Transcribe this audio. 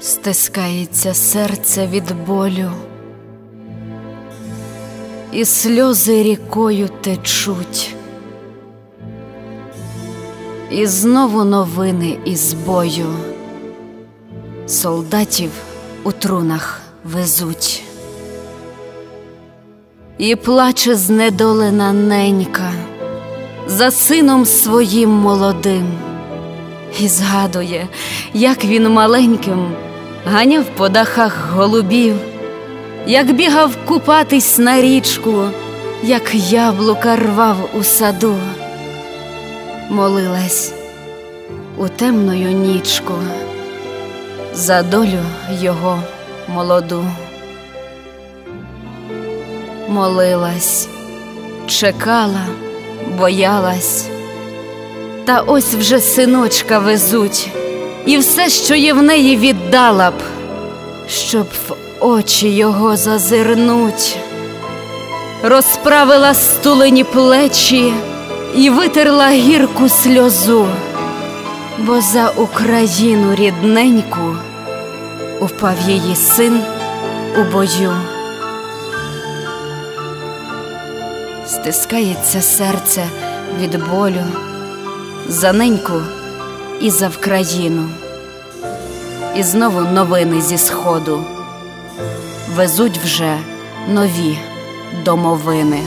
стискається серце від болю, і сльози рікою течуть, і знову новини із бою. Солдатів у трунах везуть, і плаче знедолена ненька за сином своїм молодим, і згадує, як він маленьким ганяв по дахах голубів, як бігав купатись на річку, як яблука рвав у саду, молилась у темною нічку за долю його молоду. Молилась, чекала, боялась, та ось вже синочка везуть, і все, що є в неї, віддала б, щоб в очі його зазирнуть, розправила стулені плечі і витерла гірку сльозу, бо за Україну рідненьку упав її син у бою. Стискається серце від болю за неньку і за Вкраїну. І знову новини зі сходу везуть вже нові домовини.